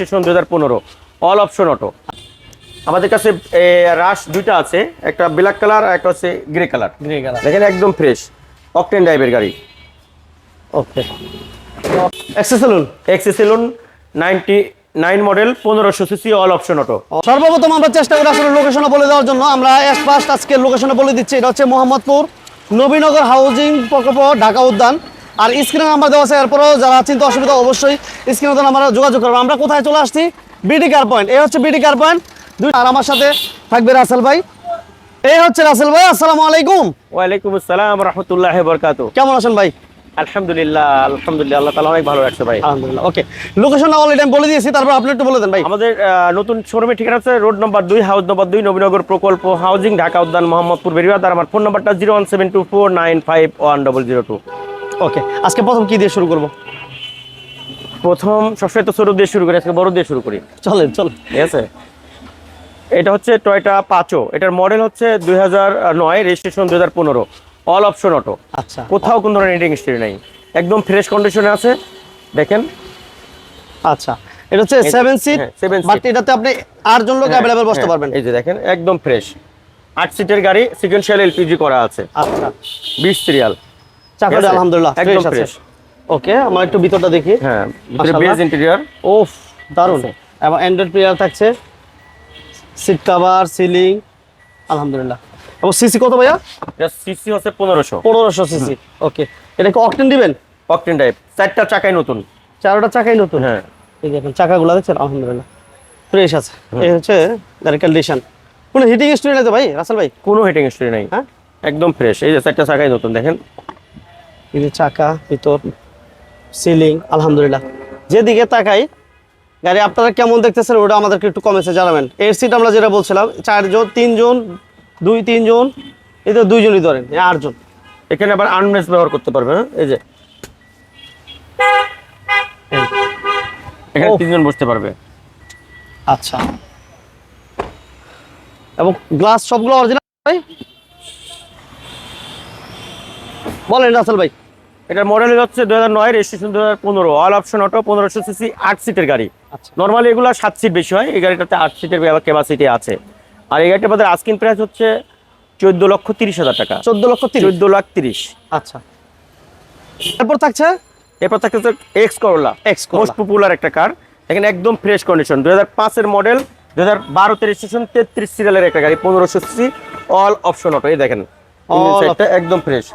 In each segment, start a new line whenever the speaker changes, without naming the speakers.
Registration দু হাজার পনেরো। অল অপশন অটো আমাদের কাছে রাশ দুইটা আছে। একটা ব্ল্যাক কালার আর একটা হচ্ছে গ্রে কালার
গ্রে কালার
দেখেন একদম ফ্রেশ অকটেন ড্রাইভের গাড়ি।
ওকে অ্যাক্সেসেলুন
এক্সেসেলুন নাইনটি নাইন মডেল পনেরোশো সিসি অল অপশন অটো
সর্বপ্রথম আমরা চেষ্টা করি আসলে লোকেশনে বলে দেওয়ার জন্য। আমরা ফার্স্ট আজকে লোকেশনে বলে দিচ্ছি। এটা হচ্ছে মোহাম্মদপুর নবীনগর হাউজিং প্রকল্প ঢাকা উদ্যান। আর স্ক্রিনে নাম্বার দেওয়া আছে এরপরেও যারা চিন্তা অসুবিধা অবশ্যই স্ক্রিনে তো আমরা যোগাযোগ করব আমরা কোথায় চলে আসছি? বিডি কার পয়েন্ট এই হচ্ছে বিডি কার পয়েন্ট দুই আর আমার সাথে থাকবে রাসেল ভাই। এই হচ্ছে রাসেল ভাই আসসালামু আলাইকুম।
ওয়ালাইকুম আসসালাম রহমতুল্লাহ বরকাত।
কেমন আছেন ভাই?
আলহামদুলিল্লাহ আলহামদুলিল্লাহ আল্লাহ তালা অনেক ভালো রাখছে ভাই।
আলহামদুলিল্লাহ ওকে লোকেশন অলরেডি আমি বলে দিয়েছি তারপর আপনি একটু বলে দেন ভাই।
আমাদের নতুন শোরুমের ঠিকানা আছে রোড নম্বর দুই হাউস নম্বর দুই নবীনগর প্রকল্প হাউজিং ঢাকা উদ্যান মোহাম্মদপুর বেরিবাদ আর আমার ফোন নাম্বারটা zero one seven two four nine five one double zero two
okay আজকে প্রথম কি দিয়ে শুরু করব?
প্রথম সবসময় তো ছোট দিয়ে শুরু করি আজকে বড় দিয়ে শুরু করি।
চলেন চলেন।
ঠিক আছে? এটা হচ্ছে টয়টা পাঁচো এটার মডেল হচ্ছে দুই হাজার নয় রেজিস্ট্রেশন দুই হাজার পনেরো অল অপশন অটো
আচ্ছা।
কোথাও কোনো ধরনের রেটিং হিস্ট্রি নেই। একদম ফ্রেশ কন্ডিশনে আছে দেখেন।
আচ্ছা এটা হচ্ছে সেভেন সিট
হ্যাঁ,
বাট এটাতে আপনি আটজন লোক অ্যাভেলেবল বসতে
হ্যাঁ,
পারবেন।
এই যে দেখেন একদম ফ্রেশ আট সিটের গাড়ি সিকোয়েন্সিয়াল এলপিজি করা আছে।
আচ্ছা।
বিশ সিরিয়াল
চাকাটা আলহামদুলিল্লাহ
একদম
ফ্রেশ ওকে আমরা একটু ভিতরটা দেখি।
হ্যাঁ ভিতরে বেজ ইন্টেরিয়র
ওফ দারুণ। এবং অ্যান্ড্রয়েড প্লেয়ার থাকছে। সিট কভার সিলিং আলহামদুলিল্লাহ। এবং সিসি কত ভাইয়া?
এটা সিসি হচ্ছে পনেরোশো।
পনেরোশো সিসি ওকে এটা কি অকটেন দিবেন?
অকটেন টাইপ চারটা চাকাই নতুন।
চারোটা চাকাই নতুন?
হ্যাঁ।
এই দেখেন চাকাগুলো দেখছেন? আলহামদুলিল্লাহ। ফ্রেশ আছে। এই হচ্ছে গাড়ির কন্ডিশন কোনো হিটিং স্টোরি নেই তো ভাই? রাসেল ভাই?
কোনো হিটিং হিস্ট্রি নেই।
হ্যাঁ?
একদম ফ্রেশ এই যে চারটা চাকাই নতুন দেখেন।
এই যে চাকা ভিতর সিলিং আলহামদুলিল্লাহ। যেদিকে তাকাই গাড়ি আপনারা কেমন দেখতেছেন ওটা আমাদেরকে একটু কমেছে জানাবেন। এর সিট আমরা যেটা বলছিলাম চারজন তিনজন দুই তিনজন এই তো দুইজনই ধরেন আটজন।
এখানে আবার আনমেস ব্যবহার করতে পারবে হ্যাঁ? এই যে। এখানে তিনজন বসতে পারবে।
আচ্ছা। এবং গ্লাস সবগুলো অরিজিনাল ভাই বলেন রাসেল ভাই।
এটার মডেল হচ্ছে দু হাজার নয় রেজিস্ট্রেশন দু হাজার পনেরো। অল অপশন অটো পনেরোশো সিসি আট সিটের গাড়ি।
আচ্ছা।
নর্মালি এগুলো সাত সিট বেশি হয় এই গাড়িটাতে আট সিটের ক্যাপাসিটি আছে। আর এই গাড়িটার আমাদের আস্কিং প্রাইস হচ্ছে চোদ্দ লক্ষ তিরিশ হাজার টাকা।
চোদ্দ লক্ষ
চোদ্দ লাখ তিরিশ।
আচ্ছা। তারপর থাকছে?
এরপর থাকছে X Corolla
X.
Most popular একটা কার এখানে একদম ফ্রেশ কন্ডিশন দু হাজার পাঁচের মডেল দু হাজার বারোতে রেজিস্ট্রেশন তেত্রিশ সিরিয়ালের একটা গাড়ি পনেরোশো সিসি অল অপশন অটো এই দেখেন একদম ফ্রেশ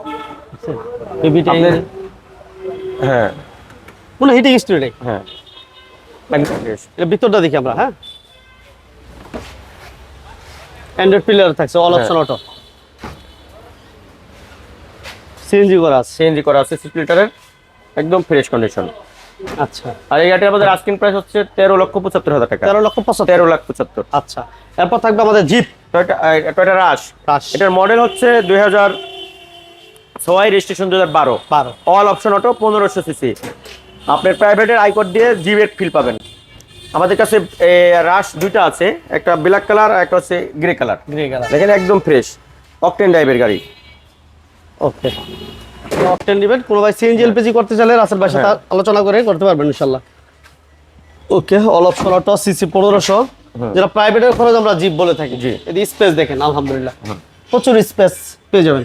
আপনার- হ্যাঁ।
কোনো হিটিং স্টোরি
হ্যাঁ।
ভিতরটা দেখি আমরা হ্যাঁ? অ্যান্ড্রয়েড প্লেয়ার থাকছে অল অপশন অটো সিএনজি করা আছে।
সিএনজি করা আছে সিক্স লিটারের একদম ফ্রেশ কন্ডিশন
আচ্ছা।
আর এই আমাদের আস্কিং প্রাইস হচ্ছে তেরো লক্ষ পঁচাত্তর হাজার টাকা।
তেরো লক্ষ পঁচাত্তর।
তেরো লাখ পঁচাত্তর।
আচ্ছা। এরপর থাকবে আমাদের jeep
Toyota Toyota Rush
Rush
এটার মডেল হচ্ছে দুই হাজার ছয় রেজিস্ট্রেশন দু হাজার বারো। অল অপশন অটো পনেরোশো সিসি আপনার প্রাইভেটের আইকড দিয়ে জিবেট ফিল পাবেন। আমাদের কাছে রাশ দুইটা আছে। একটা ব্ল্যাক কালার আর একটা হচ্ছে গ্রে কালার
গ্রে কালার
দেখেন একদম ফ্রেশ অকটেন ড্রাইভের গাড়ি।
ওকে অপটেন দিবেন কোনো ভাই সিএনজি এলপিজি করতে চাইলে রাসেল ভাইয়ের সাথে
হ্যাঁ।
আলোচনা করে করতে পারবেন ইনশাল্লাহ। Okay all option auto CC পনেরোশো। যেটা প্রাইভেটের খরচ আমরা জিপ বলে থাকি।
জি।
এদি স্পেস দেখেন আলহামদুলিল্লাহ। প্রচুর স্পেস পেয়ে যাবেন।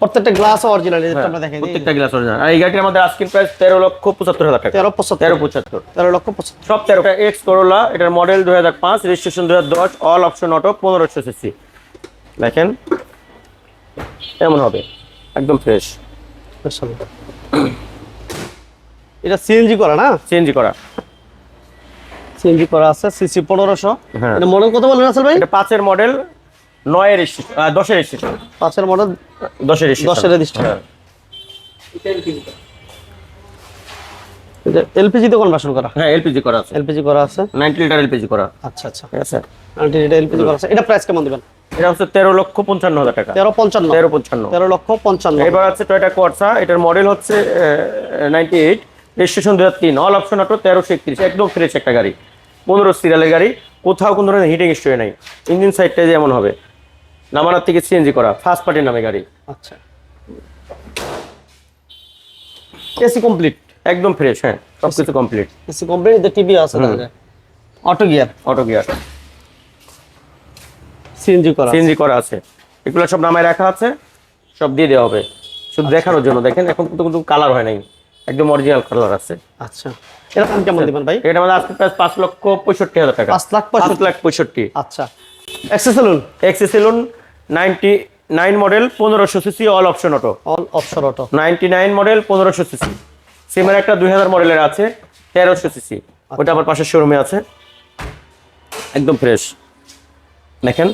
প্রত্যেকটা গ্লাস অরিজিনাল আমরা দেখেন
প্রত্যেকটা গ্লাস অরিজিনাল আর এই গাড়িটির আমাদের আস্কিং প্রাইস তেরো লক্ষ পঁচাত্তর হাজার টাকা।
তেরো পঁচাত্তর।
তেরো পঁচাত্তর।
তেরো লক্ষ পঁচাত্তর।
সব তেরো এক্স করোলা এটার মডেল দুই হাজার পাঁচ রেজিস্ট্রেশন দুই হাজার দশ অল অপশন অটো পনেরোশো সিসি দেখেন এমন হবে একদম ফ্রেশ।
এটা সিএনজি করা না?
চেঞ্জ করা।
সিএনজি করা আছে সিসি পনেরোশো।
হ্যাঁ।
এটা মডেল কত বলেন রাসেল ভাই?
এটা পাঁচের মডেল নয়ের রেজিস্ট্রেশন দশের রেজিস্ট্রেশন
পাঁচের মডেল
দশের রেজিস্ট্রেশন
দশের registration।
হ্যাঁ।
এলপিজি তে কনভার্সন করা।
হ্যাঁ এলপিজি করা আছে।
এলপিজি করা আছে?
নাইনটি লিটার এলপিজি করা।
আচ্ছা আচ্ছা।
ঠিক আছে।
এটা এলপিজি করা আছে। এটা প্রাইস কেমন দিবেন?
এটা হচ্ছে তেরো লক্ষ পঞ্চান্ন হাজার টাকা।
তেরো পঞ্চান্ন।
তেরো পঞ্চান্ন।
তেরো লক্ষ পঞ্চান্ন।
এবার আছে টয়টা কোয়ার্সা এটার মডেল হচ্ছে নাইনটি এইট রেজিস্ট্রেশন দু হাজার তিন। অল অপশন অটো তেরোশো একত্রিশ। একদম ফ্রেশ একটা গাড়ি। পনেরো সিরিয়ালের গাড়ি। কোথাও কোনো ধরনের হিটিং স্টোরি নাই। ইঞ্জিন সাইডটা যেমন হবে। নামানার থেকে সিএনজি করা ফার্স্ট পার্টির নামে গাড়ি।
আচ্ছা। এসি কমপ্লিট
একদম ফ্রেশ হ্যাঁ সবকিছু কমপ্লিট
এসি কোম্পানিতে টিভি আছে তাহলে। Auto gear
auto gear
CNG করা
সিএনজি করা আছে। এগুলো সব নামায় রাখা আছে সব দিয়ে দেওয়া হবে। শুধু দেখানোর জন্য দেখেন এখন কিন্তু কিন্তু কালার হয় নাই। একদম অরিজিনাল কালার আছে।
আচ্ছা। এর দাম কেমন দিবেন ভাই?
এটা আমাদের আজকে প্রায় পাঁচ লক্ষ পঁয়ষট্টি হাজার টাকা।
পাঁচ লাখ
পাঁচ লাখ পঁয়ষট্টি।
আচ্ছা। এক্সেসেলুন
এক্সিসেলুন নাইনটি নাইন মডেল পনেরোশো CC all option auto
all option auto
ninety nine model পনেরোশো সিসি। সিমের একটা দুই হাজার মডেলের আছে তেরোশো সিসি। ওটা আমার পাশের শোরুমে আছে। একদম ফ্রেশ দেখেন।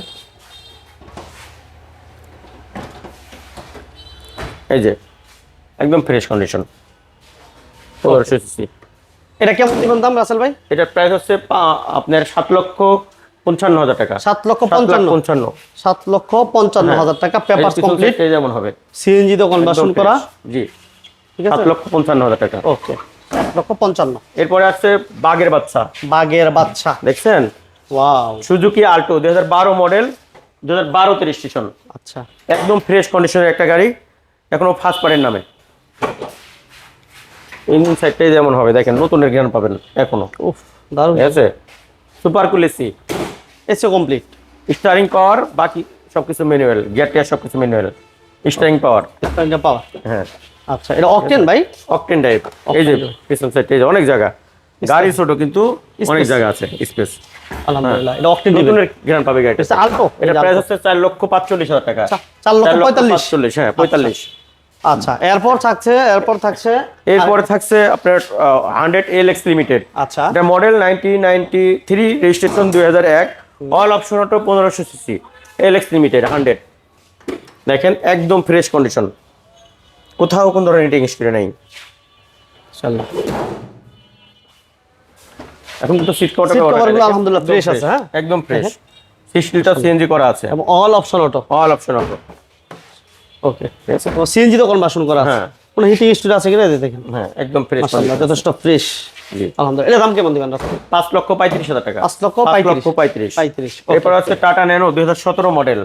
এই যে একদম ফ্রেশ কন্ডিশন পনেরোশো সিসি।
এটা কেমন দাম রাসেল ভাই?
এটার প্রাইস হচ্ছে আপনার সাত লক্ষ পঞ্চান্ন হাজার টাকা।
সাত লক্ষ পঞ্চান্ন।
পঞ্চান্ন।
সাত লক্ষ পঞ্চান্ন হাজার টাকা পেপার কমপ্লিট।
যেমন হবে।
সিএনজি তো কনভার্সন করা।
জি।
ঠিক
সাত লক্ষ পঞ্চান্ন হাজার টাকা।
ওকে। লক্ষ পঞ্চান্ন।
এরপরে আছে বাঘের বাচ্চা।
বাগের বাচ্চা।
দেখছেন?
ওয়াও।
সুজুকি আল্টো দুই হাজার বারো মডেল দু হাজার বারোতে রেজিস্ট্রেশন
আচ্ছা।
একদম ফ্রেশ কন্ডিশনের একটা গাড়ি এখনও ফার্স্ট পার্টের নামে। ইঞ্জিন সাইডটাই যেমন হবে দেখেন নতুনের জ্ঞান পাবেন এখনও।
উফ দারুণ।
আছে? Super cool AC
complete
steering power বাকি সবকিছু ম্যানুয়াল গিয়ার টিয়ার সবকিছু ম্যানুয়াল স্টারিং পাওয়ার
এটা পাওয়া
হ্যাঁ।
আচ্ছা এটা অকটেন ভাই?
অকটেন টাইপ এই যে পিছন সাইড এই যে অনেক জায়গা। গাড়ি ছোট কিন্তু অনেক জায়গা আছে স্পেস
আলহামদুলিল্লাহ এটা অকটেন
নতুনের জ্ঞান পাবে গাড়িটা।
এটা আলটো?
এটা প্রাইস হচ্ছে লক্ষ হাজার টাকা।
চা- চার লক্ষ পঁয়তাল্লিশ?
পাঁচচল্লিশ হ্যাঁ পঁয়তাল্লিশ।
আচ্ছা এরপর থাকছে এরপর থাকছে
এরপরে থাকছে আপনার লিমিটেড
আচ্ছা।
এটা মডেল রেজিস্ট্রেশন দুই হাজার এক। অল অপশন অটো পনেরোশো CC L X limited hundred দেখেন একদম ফ্রেশ কন্ডিশন কোথাও কোন ধরনের রেটিং হিস্ট্রি নেই। এখন তো সিট কভার
Seat আলহামদুলিল্লাহ ফ্রেশ আছে, হ্যাঁ?
একদম ফ্রেশ সিস্টেমটা সিএনজি করা আছে।
এবং all option auto
all option auto
okay CNG তো কনভার্সন করা আছে?
হ্যাঁ।
কোনো হিটিং স্টোর আছে কিনা দেখেন?
হ্যাঁ একদম ফ্রেশ
মাশাআল্লাহ যথেষ্ট ফ্রেশ আলহামদুলিল্লাহ। এটা দাম কেমন দিবেন
পাঁচ লক্ষ পঁয়ত্রিশ হাজার টাকা।
পাঁচ লক্ষ
লক্ষ পঁয়ত্রিশ।
পঁয়ত্রিশ।
এরপর আছে টাটা ন্যানো দুই হাজার সতেরো মডেল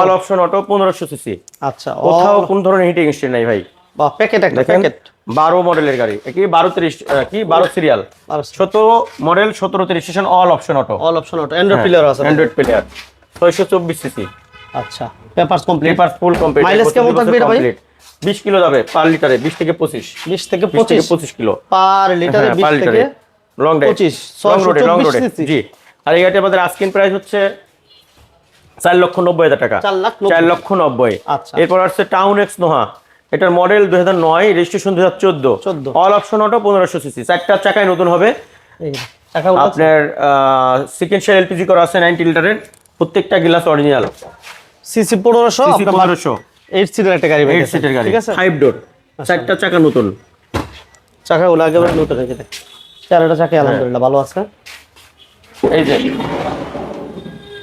অল অপশন অটো পনেরোশো সিসি
আচ্ছা
কোথাও কোন ধরনের হিটিং হিস্ট্রি নাই ভাই।
বা প্যাকেট একটা প্যাকেট
বারো মডেলের গাড়ি। কি? বারো তিরিশ কি? বারো সিরিয়াল সতেরো মডেল সতেরো তিরিশ station all option auto
all option auto Android player আছে।
অ্যান্ড্রয়েড প্লেয়ার ছয়শো চব্বিশ সিসি
আচ্ছা papers complete
paper full complete
Mileage কেমন থাকবে এটা ভাই?
বিশ কিলো যাবে পার লিটারে বিশ থেকে পঁচিশ।
20 থেকে
বিশ থেকে
25
পঁচিশ কিলো।
পার লিটারে
হ্যাঁ,
20
পার
থেকে
লিটারে লং ড্রাইভ
25,
লং রোডে লং
624
রোডে জি। আর এই গাড়িটা আমাদের আস্কিন প্রাইস হচ্ছে চার লক্ষ নব্বই হাজার টাকা।
চার।
লক্ষ নব্বই।
আচ্ছা।
এরপর আসছে টাউন এক্স নোহা এটার মডেল দুই হাজার নয় রেজিস্ট্রেশন দুই হাজার চোদ্দ।
14
অল অপশন অটো পনেরোশো সিসি চারটা চাকায় নতুন হবে। আপনার সিকেন্সিয়াল এলপিজি করা আছে নাইনটি লিটারের প্রত্যেকটা গ্লাস অরিজিনাল
সিসি 1500
সিসি
আপনার
পনেরোশো।
8 সিটের একটা গাড়ি
এইট। সিটের গাড়ি।
ঠিক আছে?
ফাইভ ডোর চারটা চাকা নতুন।
চাকাগুলো একেবারে নতুন রেখে দেয় চারটা চাকা আলহামদুলিল্লাহ ভালো আছে।
এই যে।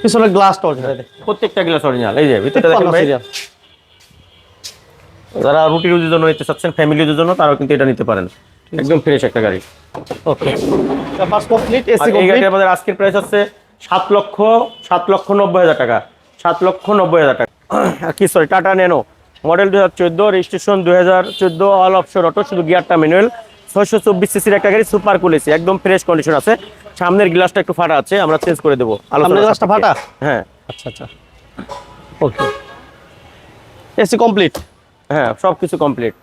পিছনে গ্লাসটা অরিজিনাল
প্রত্যেকটা গ্লাস অরিজিনাল এই যে ভিতরটা দেখেন ভাই। যারা রুটি রুজির জন্য নিতে চাচ্ছেন ফ্যামিলির জন্য তারাও কিন্তু এটা নিতে পারেন। একদম ফ্রেশ একটা গাড়ি।
ওকে কমপ্লিট এসি
এই গাড়ির আমাদের আজকের প্রাইস হচ্ছে সাত লক্ষ সাত লক্ষ নব্বই হাজার টাকা। সাত লক্ষ নব্বই হাজার টাকা। কি সরি টাটা ন্যানো মডেল দু হাজার চোদ্দ রেজিস্ট্রেশন দুই হাজার চোদ্দ অল অপশন অটো শুধু গিয়ারটা ম্যানুয়াল ছয়শো চব্বিশ সিসির একটা গাড়ি সুপার কুলেছি একদম ফ্রেশ কন্ডিশন আছে। সামনের গ্লাসটা একটু ফাটা আছে আমরা চেঞ্জ করে দেবো। আলোচনার
গ্লাসটা ফাটা?
হ্যাঁ।
আচ্ছা আচ্ছা। ওকে এসি কমপ্লিট
হ্যাঁ সব কিছু কমপ্লিট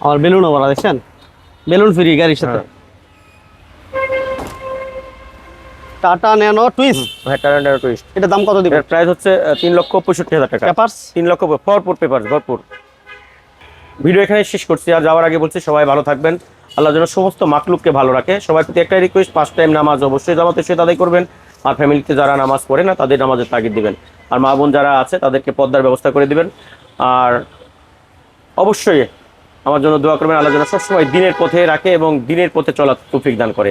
আমার বেলুন ওভার দেখছেন বেলুন ফ্রি গাড়ির সাথে? Tata Nano Twist.
হ্যাঁ টাটা ন্যানো টুইস্ট।
এটা দাম কত দিবেন
এর প্রাইস হচ্ছে তিন লক্ষ পঁয়ষট্টি হাজার টাকা।
পেপারস
তিন লক্ষ ভরপুর পেপার ভরপুর। ভিডিও এখানে শেষ করছি আর যাওয়ার আগে বলছি সবাই ভালো থাকবেন। আল্লাহ যেন সমস্ত মাকলুককে ভালো রাখে। সবার প্রতি একটাই রিকোয়েস্ট পাঁচ টাইম নামাজ অবশ্যই জামাতে সে আদায় করবেন। আর ফ্যামিলিতে যারা নামাজ পড়ে না তাদের নামাজের তাগিদ দিবেন। আর মা বোন যারা আছে তাদেরকে পদ্মার ব্যবস্থা করে দিবেন। আর অবশ্যই আমার জন্য দোয়া করবেন আল্লাহ যেন সবসময় দিনের পথে রাখে এবং দিনের পথে চলা তৌফিক দান করে।